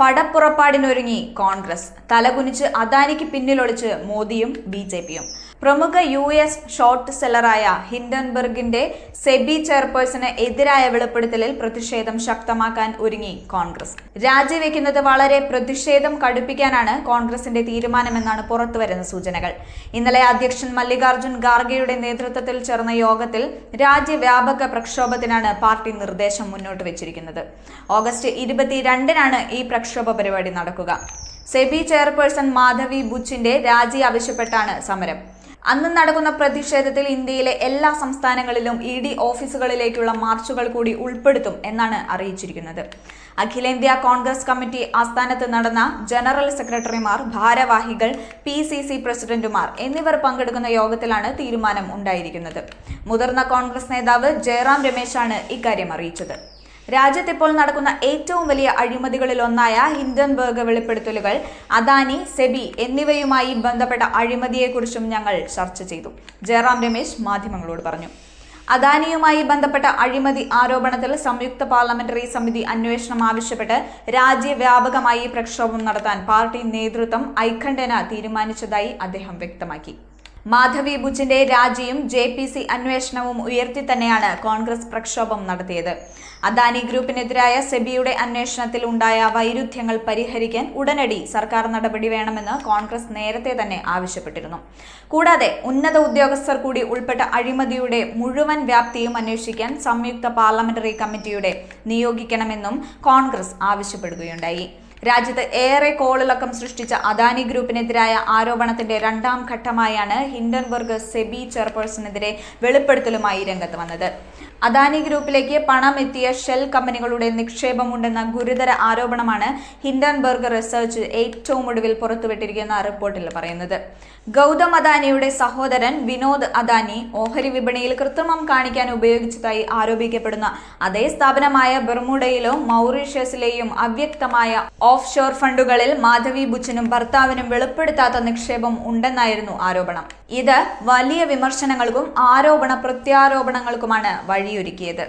പടപ്പുറപ്പാടിനൊരുങ്ങി കോൺഗ്രസ്. തലകുനിച്ച് അദാനിക്ക് പിന്നിലൊളിച്ച് മോദിയും B J പിയും. പ്രമുഖ യു എസ് ഷോർട്ട് സെല്ലറായ ഹിൻഡൻബർഗിന്റെ സെബി ചെയർപേഴ്സണ് എതിരായ വെളിപ്പെടുത്തലിൽ പ്രതിഷേധം ശക്തമാക്കാൻ ഒരുങ്ങി കോൺഗ്രസ്. രാജിവെക്കുന്നത് വളരെ പ്രതിഷേധം കടുപ്പിക്കാനാണ് കോൺഗ്രസിന്റെ തീരുമാനമെന്നാണ് പുറത്തുവരുന്ന സൂചനകൾ. ഇന്നലെ അധ്യക്ഷൻ മല്ലികാർജുൻ ഖാർഗെയുടെ നേതൃത്വത്തിൽ ചേർന്ന യോഗത്തിൽ രാജ്യവ്യാപക പ്രക്ഷോഭത്തിനാണ് പാർട്ടി നിർദ്ദേശം മുന്നോട്ട് വെച്ചിരിക്കുന്നത്. ഓഗസ്റ്റ് ഇരുപത്തിരണ്ടിനാണ് ഈ പ്രക്ഷോഭ പരിപാടി നടക്കുക. സെബി ചെയർപേഴ്സൺ മാധവി ബുച്ചിന്റെ രാജി ആവശ്യപ്പെട്ടാണ് സമരം. അന്ന് നടക്കുന്ന പ്രതിഷേധത്തിൽ ഇന്ത്യയിലെ എല്ലാ സംസ്ഥാനങ്ങളിലും ഇ ഡി ഓഫീസുകളിലേക്കുള്ള മാർച്ചുകൾ കൂടി ഉൾപ്പെടുത്തും എന്നാണ് അറിയിച്ചിരിക്കുന്നത്. അഖിലേന്ത്യാ കോൺഗ്രസ് കമ്മിറ്റി ആസ്ഥാനത്ത് നടന്ന ജനറൽ സെക്രട്ടറിമാർ ഭാരവാഹികൾ പി സി സി പ്രസിഡന്റുമാർ എന്നിവർ പങ്കെടുക്കുന്ന യോഗത്തിലാണ് തീരുമാനം ഉണ്ടായിരിക്കുന്നത്. മുതിർന്ന കോൺഗ്രസ് നേതാവ് ജയറാം രമേശാണ് ഇക്കാര്യം അറിയിച്ചത്. രാജ്യത്ത് ഇപ്പോൾ നടക്കുന്ന ഏറ്റവും വലിയ അഴിമതികളിലൊന്നായ ഹിൻഡൻബർഗ് വെളിപ്പെടുത്തലുകൾ അദാനി സെബി എന്നിവയുമായി ബന്ധപ്പെട്ട അഴിമതിയെക്കുറിച്ചും ഞങ്ങൾ ചർച്ച ചെയ്തു. ജയറാം രമേശ് മാധ്യമങ്ങളോട് പറഞ്ഞു. അദാനിയുമായി ബന്ധപ്പെട്ട അഴിമതി ആരോപണത്തിൽ സംയുക്ത പാർലമെന്ററി സമിതി അന്വേഷണം ആവശ്യപ്പെട്ട് രാജ്യവ്യാപകമായി പ്രക്ഷോഭം നടത്താൻ പാർട്ടി നേതൃത്വം ഐക്കണ്ഠ്യന തീരുമാനിച്ചതായി അദ്ദേഹം വ്യക്തമാക്കി. മാധവി ബുച്ചിന്റെ രാജിയും ജെ പി സി അന്വേഷണവും ഉയർത്തി തന്നെയാണ് കോൺഗ്രസ് പ്രക്ഷോഭം നടത്തിയത്. അദാനി ഗ്രൂപ്പിനെതിരായ സെബിയുടെ അന്വേഷണത്തിൽ ഉണ്ടായ വൈരുദ്ധ്യങ്ങൾ പരിഹരിക്കാൻ ഉടനടി സർക്കാർ നടപടി വേണമെന്ന് കോൺഗ്രസ് നേരത്തെ തന്നെ ആവശ്യപ്പെട്ടിരുന്നു. കൂടാതെ ഉന്നത ഉദ്യോഗസ്ഥർ കൂടി ഉൾപ്പെട്ട അഴിമതിയുടെ മുഴുവൻ വ്യാപ്തിയും അന്വേഷിക്കാൻ സംയുക്ത പാർലമെന്ററി കമ്മിറ്റിയുടെ നിയോഗിക്കണമെന്നും കോൺഗ്രസ് ആവശ്യപ്പെടുകയുണ്ടായി. രാജ്യത്ത് ഏറെ കോളിളക്കം സൃഷ്ടിച്ച അദാനി ഗ്രൂപ്പിനെതിരായ ആരോപണത്തിന്റെ രണ്ടാം ഘട്ടമായാണ് ഹിൻഡൻബർഗ് സെബി ചെയർപേഴ്സണെതിരെ വെളിപ്പെടുത്തലുമായി രംഗത്ത് വന്നത്. അദാനി ഗ്രൂപ്പിലേക്ക് പണം എത്തിയ ഷെൽ കമ്പനികളുടെ നിക്ഷേപമുണ്ടെന്ന ഗുരുതര ആരോപണമാണ് ഹിൻഡൻബർഗ് റിസർച്ച് ഏറ്റവും ഒടുവിൽ പുറത്തുവിട്ടിരിക്കുന്ന റിപ്പോർട്ടിൽ പറയുന്നത്. ഗൗതം അദാനിയുടെ സഹോദരൻ വിനോദ് അദാനി ഓഹരി വിപണിയിൽ കൃത്രിമം കാണിക്കാൻ ഉപയോഗിച്ചതായി ആരോപിക്കപ്പെടുന്ന അതേ സ്ഥാപനമായ ബെർമുഡയിലോ മൗറീഷ്യസിലെയും അവ്യക്തമായ ഓഫ് ഷോർ ഫണ്ടുകളിൽ മാധവി ബുച്ചനും ഭർത്താവിനും വെളിപ്പെടുത്താത്ത നിക്ഷേപം ഉണ്ടെന്നായിരുന്നു ആരോപണം. ഇത് വലിയ വിമർശനങ്ങൾക്കും ആരോപണ പ്രത്യാരോപണങ്ങൾക്കുമാണ് വഴിയൊരുക്കിയത്.